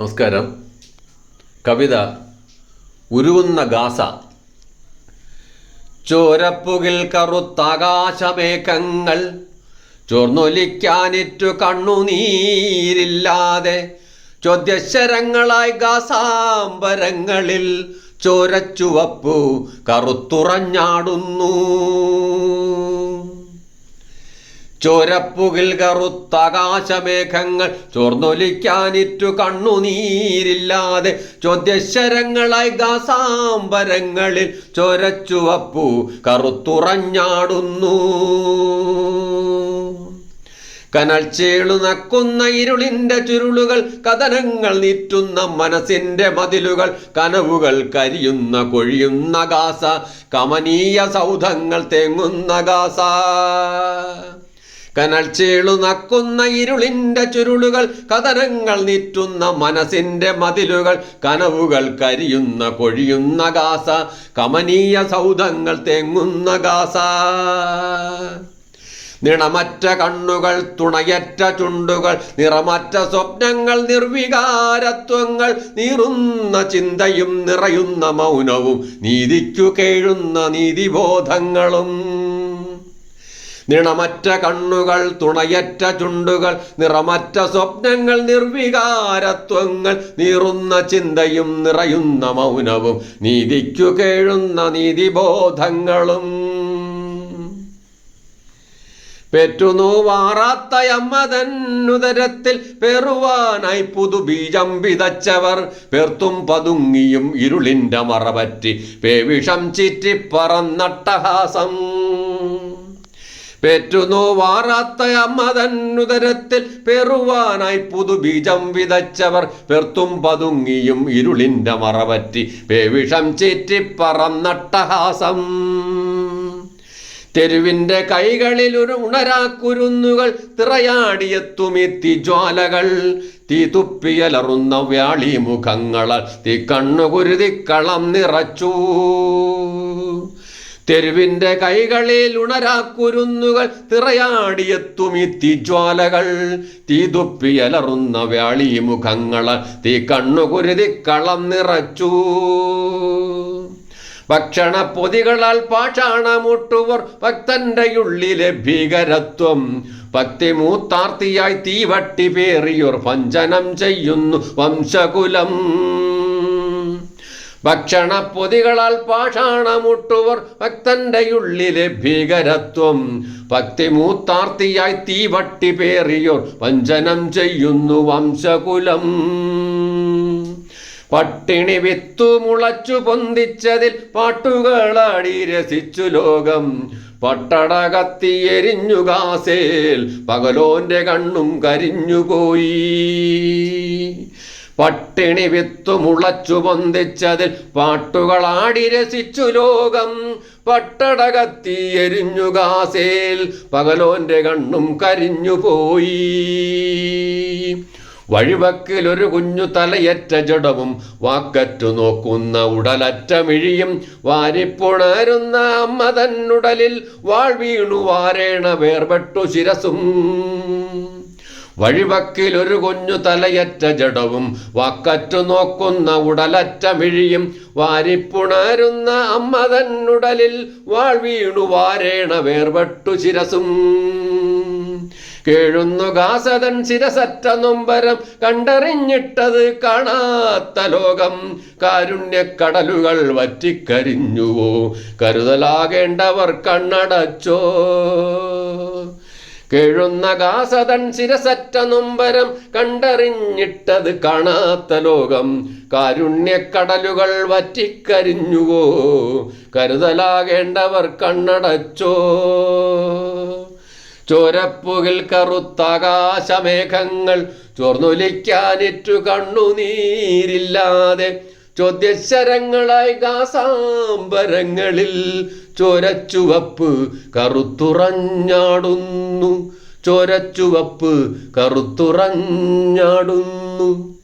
നമസ്കാരം. കവിത ഉരുവുന്ന ഗാസ. ചോരപ്പുകിൽ കറുത്താകാശമേക്കങ്ങൾ ചോർന്നൊലിക്കാനിറ്റു കണ്ണുനീരില്ലാതെ ചോദ്യശരങ്ങളായി ഗാസാംബരങ്ങളിൽ ചോരച്ചുവപ്പു കറുത്തുറഞ്ഞാടുന്നു. ചോരപ്പുകിൽ കറുത്താകാശമേഘങ്ങൾ ചോർന്നൊലിക്കാനിറ്റു കണ്ണുനീരില്ലാതെ ചോദ്യശരങ്ങളായി ഗാസാംബരങ്ങളിൽ ചോരച്ചുവപ്പു കറുത്തുറഞ്ഞാടുന്നു. കനൽ ചേളു നക്കുന്ന ഇരുളിന്റെ ചുരുളുകൾ കഥനങ്ങൾ നീറ്റുന്ന മനസ്സിന്റെ മതിലുകൾ കനവുകൾ കരിയുന്ന കൊഴിയുന്ന ഗാസ കമനീയ സൗധങ്ങൾ തേങ്ങുന്ന ഗാസ. കനൽ ചേളു നക്കുന്ന ഇരുളിന്റെ ചുരുളുകൾ കഥനങ്ങൾ നീറ്റുന്ന മനസ്സിന്റെ മതിലുകൾ കനവുകൾ കരിയുന്ന കൊഴിയുന്ന ഗാസ കമനീയ സൗധങ്ങൾ തേങ്ങുന്ന ഗാസ. നിണമറ്റ കണ്ണുകൾ തുണയറ്റ ചുണ്ടുകൾ നിറമറ്റ സ്വപ്നങ്ങൾ നിർവികാരത്വങ്ങൾ നീറുന്ന ചിന്തയും നിറയുന്ന മൗനവും നീതിക്കു കേഴുന്ന നീതിബോധങ്ങളും. നിണമറ്റ കണ്ണുകൾ തുണയറ്റ ചുണ്ടുകൾ നിറമറ്റ സ്വപ്നങ്ങൾ നിർവികാരത്വങ്ങൾ നീറുന്ന ചിന്തയും നിറയുന്ന മൗനവും നീതിക്കു കേഴുന്ന നീതിബോധങ്ങളും. പെറ്റുനോവാറാത്ത അമ്മതന്നുദരത്തിൽ പെറുവാനായി പുതുബീജം വിതച്ചവർ പെർത്തും പതുങ്ങിയും ഇരുളിന്റെ മറപറ്റി പേവിഷം ചീറ്റി പറന്നട്ടഹാസം പെറ്റുനോവാറാത്ത അമ്മതന്നുദരത്തിൽ പെറുവാനായി പുതുബീജം വിതച്ചവർ പെർത്തും പതുങ്ങിയും ഇരുളിന്റെ മറപറ്റി പേവിഷം ചീറ്റി പറന്നട്ടഹാസം തെരുവിന്റെ കൈകളിൽ ഒരു ഉണരാക്കുരുന്നുകൾ തിറയാടിയെത്തുമെത്തി ജ്വാലകൾ തീ തുപ്പിയലറുന്ന വ്യാളി മുഖങ്ങളാൽ തീ കണ്ണുകുരുതിക്കളം നിറച്ചു. തെരുവിന്റെ കൈകളിൽ ഉണരാക്കുരുന്നുകൾ തിറയാടിയെത്തുമി തീജ്വാലകൾ. തീ തുപ്പിയലറുന്ന വ്യാളി മുഖങ്ങളാൽ തീ കണ്ണുകുരുതിക്കളം നിറച്ചു ഭക്ഷണ പൊതികളാൽ പാഷാണമുട്ടുവർ ഭക്തന്റെ ഉള്ളിലെ ഭീകരത്വം. ഭക്തി മൂത്താർത്തിയായി തീവട്ടി പേറിയോർ ഭഞ്ജനം ചെയ്യുന്നു വംശകുലം. ഭക്ഷണ പൊതികളാൽ പാഷാണമുട്ടുവർ ഭക്തന്റെ ഉള്ളിലെ ഭീകരത്വം. ഭക്തി മൂത്താർത്തിയായി തീവട്ടി പേറിയോർ വഞ്ചനം ചെയ്യുന്നു വംശകുലം. പട്ടിണി വിത്തു മുളച്ചു പൊന്തിച്ചതിൽ പാട്ടുകളാടി രസിച്ചു ലോകം. പട്ടടകത്തി എരിഞ്ഞു കാസേൽ പകലോന്റെ കണ്ണും കരിഞ്ഞുപോയി. പട്ടിണി വിത്തു മുളച്ചു പൊന്തിച്ചതിൽ പാട്ടുകളാടി രസിച്ചു ലോകം. പട്ടടകത്തി എരിഞ്ഞു കാസേൽ പകലോന്റെ കണ്ണും കരിഞ്ഞുപോയി വഴിവക്കിൽ ഒരു കുഞ്ഞു തലയറ്റ ജഡവും വാക്കറ്റു നോക്കുന്ന ഉടലറ്റ മിഴിയും വാരിപ്പുണരുന്ന അമ്മ തന്നുടലിൽ വാൾ വീണു വാരേണ വേർപെട്ടു ശിരസും. വഴിവക്കിൽ ഒരു കുഞ്ഞു തലയറ്റ ജഡവും വക്കറ്റു നോക്കുന്ന ഉടലറ്റ മിഴിയും വാരിപ്പുണരുന്ന അമ്മ തന്നുടലിൽ വാൾ വാരേണ വേർപെട്ടു ശിരസും കേഴുന്നു കാസതൻ ശിരസറ്റ നൊമ്പരം കണ്ടറിഞ്ഞിട്ടത് കാണാത്ത ലോകം കാരുണ്യക്കടലുകൾ വറ്റിക്കരിഞ്ഞുവോ കരുതലാകേണ്ടവർ കണ്ണടച്ചോ. കേഴുന്ന ഗാസതൻ ശിരസറ്റ നൊമ്പരം കണ്ടറിഞ്ഞിട്ടത് കാണാത്ത ലോകം. കാരുണ്യക്കടലുകൾ വറ്റിക്കരിഞ്ഞുവോ? കരുതലാകേണ്ടവർ കണ്ണടച്ചോ? ചോരപ്പുകിൽ കറുത്താകാശമേഘങ്ങൾ ചോർന്നൊലിക്കാനിറ്റു കണ്ണുനീരില്ലാതെ ചോദ്യശരങ്ങളായി ഗാസാംബരങ്ങളിൽ ചോരച്ചുവപ്പ് കറുത്തുറഞ്ഞാടുന്നു. ചോരച്ചുവപ്പ് കറുത്തുറഞ്ഞാടുന്നു.